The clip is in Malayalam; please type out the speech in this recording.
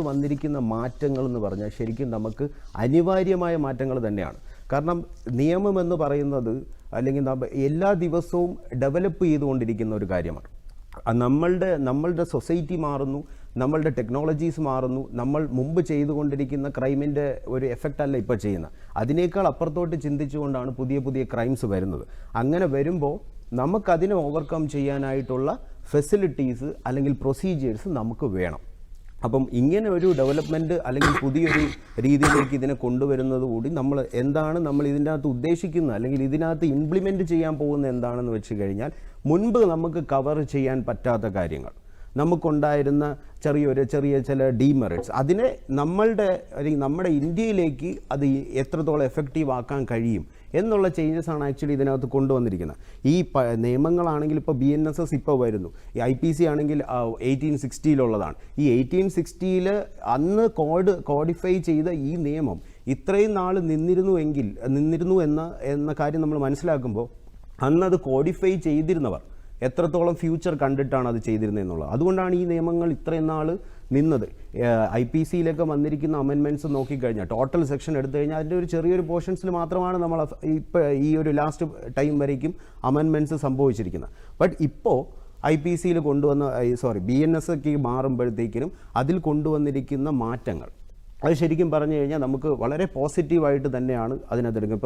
വന്നിരിക്കുന്ന മാറ്റങ്ങൾ എന്ന് പറഞ്ഞാൽ ശരിക്കും നമുക്ക് അനിവാര്യമായ മാറ്റങ്ങൾ തന്നെയാണ്. കാരണം നിയമം എന്ന് പറയുന്നത് അല്ലെങ്കിൽ എല്ലാ ദിവസവും ഡെവലപ്പ് ചെയ്തുകൊണ്ടിരിക്കുന്ന ഒരു കാര്യമാണ്. നമ്മളുടെ നമ്മളുടെ സൊസൈറ്റി മാറുന്നു നമ്മളുടെ ടെക്നോളജീസ് മാറുന്നു നമ്മൾ മുമ്പ് ചെയ്തുകൊണ്ടിരിക്കുന്ന ക്രൈമിന്റെ ഒരു എഫക്റ്റ് അല്ല ഇപ്പോൾ ചെയ്യുന്നത്. അതിനേക്കാൾ അപ്പുറത്തോട്ട് ചിന്തിച്ചുകൊണ്ടാണ് പുതിയ പുതിയ ക്രൈംസ് വരുന്നത്. അങ്ങനെ വരുമ്പോൾ നമുക്കതിനെ ഓവർകം ചെയ്യാനായിട്ടുള്ള ഫെസിലിറ്റീസ് അല്ലെങ്കിൽ പ്രൊസീജിയേഴ്സ് നമുക്ക് വേണം. അപ്പം ഇങ്ങനെ ഒരു ഡെവലപ്മെന്റ് അല്ലെങ്കിൽ പുതിയൊരു രീതിയിലേക്ക് ഇതിനെ കൊണ്ടുവരുന്നത് കൂടി നമ്മൾ എന്താണ് നമ്മൾ ഇതിന്റെ അകത്ത് ഉദ്ദേശിക്കുന്നത് അല്ലെങ്കിൽ ഇതിനകത്ത് ഇംപ്ലിമെന്റ് ചെയ്യാൻ പോകുന്നത് എന്താണെന്ന് വെച്ച് കഴിഞ്ഞാൽ മുൻപ് നമുക്ക് കവർ ചെയ്യാൻ പറ്റാത്ത കാര്യങ്ങൾ. നമുക്കുണ്ടായിരുന്ന ചെറിയൊരു ചെറിയ ചില ഡീമെറിറ്റ്സ് അതിനെ നമ്മളുടെ അല്ലെങ്കിൽ നമ്മുടെ ഇന്ത്യയിലേക്ക് അത് എത്രത്തോളം എഫക്റ്റീവ് ആക്കാൻ കഴിയും? എന്നുള്ള ചേഞ്ചസ് ആണ് ആക്ച്വലി ഇതിനകത്ത് കൊണ്ടുവന്നിരിക്കുന്നത്. ഈ നിയമങ്ങളാണെങ്കിൽ ഇപ്പോൾ ബി എൻ എസ് എസ് ഇപ്പോൾ വരുന്നു. ഈ ഐ പി സി ആണെങ്കിൽ എയ്റ്റീൻ സിക്സ്റ്റിയിലുള്ളതാണ് ഈ എയ്റ്റീൻ സിക്സ്റ്റിയിൽ അന്ന് കോഡ് കോഡിഫൈ ചെയ്ത ഈ നിയമം ഇത്രയും നാൾ നിന്നിരുന്നു എങ്കിൽ നിന്നിരുന്നു എന്ന എന്ന കാര്യം നമ്മൾ മനസ്സിലാക്കുമ്പോൾ അന്ന് അത് കോഡിഫൈ ചെയ്തിരുന്നവർ എത്രത്തോളം ഫ്യൂച്ചർ കണ്ടിട്ടാണ് അത് ചെയ്തിരുന്നത് എന്നുള്ളത് അതുകൊണ്ടാണ് ഈ നിയമങ്ങൾ ഇത്രയും നാൾ നിന്നത്. ഐ പി സിയിലൊക്കെ വന്നിരിക്കുന്ന അമെൻമെന്റ്സ് നോക്കിക്കഴിഞ്ഞാൽ ടോട്ടൽ സെക്ഷൻ എടുത്തു കഴിഞ്ഞാൽ അതിന്റെ ഒരു ചെറിയൊരു പോർഷൻസിൽ മാത്രമാണ് നമ്മൾ ഇപ്പോൾ ഈ ഒരു ലാസ്റ്റ് ടൈം വരേക്കും അമെൻമെന്റ്സ് സംഭവിച്ചിരിക്കുന്നത്. ബട്ട് ഇപ്പോൾ ഐ പി സിയിൽ കൊണ്ടുവന്ന സോറി ബി എൻ എസ് ഒക്കെ മാറുമ്പോഴത്തേക്കിനും അതിൽ കൊണ്ടുവന്നിരിക്കുന്ന മാറ്റങ്ങൾ. അത് ശരിക്കും പറഞ്ഞു കഴിഞ്ഞാൽ നമുക്ക് വളരെ പോസിറ്റീവായിട്ട് തന്നെയാണ് അതിനകത്തെടുക്കുന്നത്